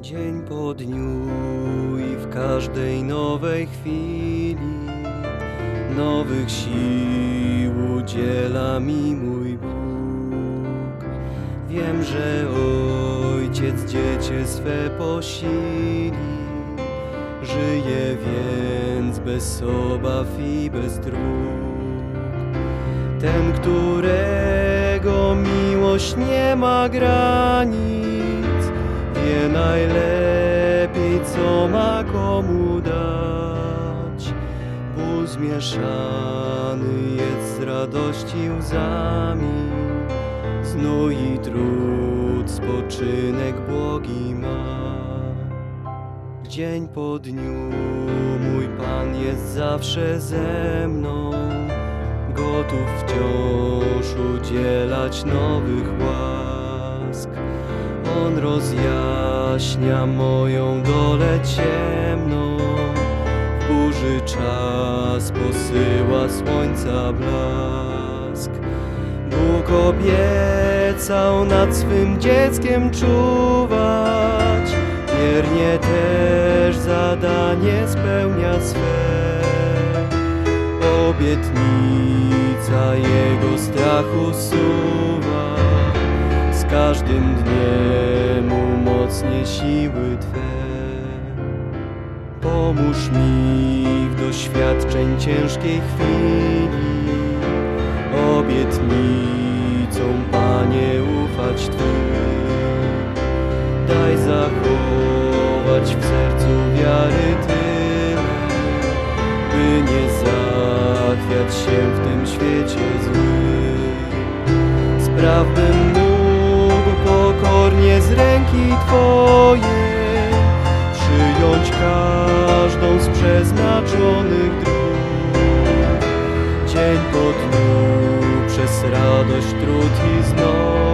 Dzień po dniu i w każdej nowej chwili Nowych sił udziela mi mój Bóg. Wiem, że Ojciec dziecię swe posili Żyje więc bez obaw i bez dróg. Ten, którego miłość nie ma granic Wie najlepiej, co ma komu dać. Ból zmieszany jest z radości łzami Znój i trud, spoczynek błogi ma. Dzień po dniu mój Pan jest zawsze ze mną Gotów wciąż udzielać nowych łask. On rozjaśnia moją dolę ciemną. W burzy czas posyła słońca blask. Bóg obiecał nad swym dzieckiem czuwać. Wiernie też zadanie spełnia swe. Obietnica Jego strach usuwa Z każdym dniem umocnię siły Twe. Pomóż mi w doświadczeń ciężkiej chwili. Obietnicą, Panie, ufać Twym. Daj zachować w sercu wiary tyle By nie zachwiać się w tym świecie złym. Spraw ręki Twojej Przyjąć każdą z przeznaczonych dróg. Dzień po dniu przez radość, trud i znoje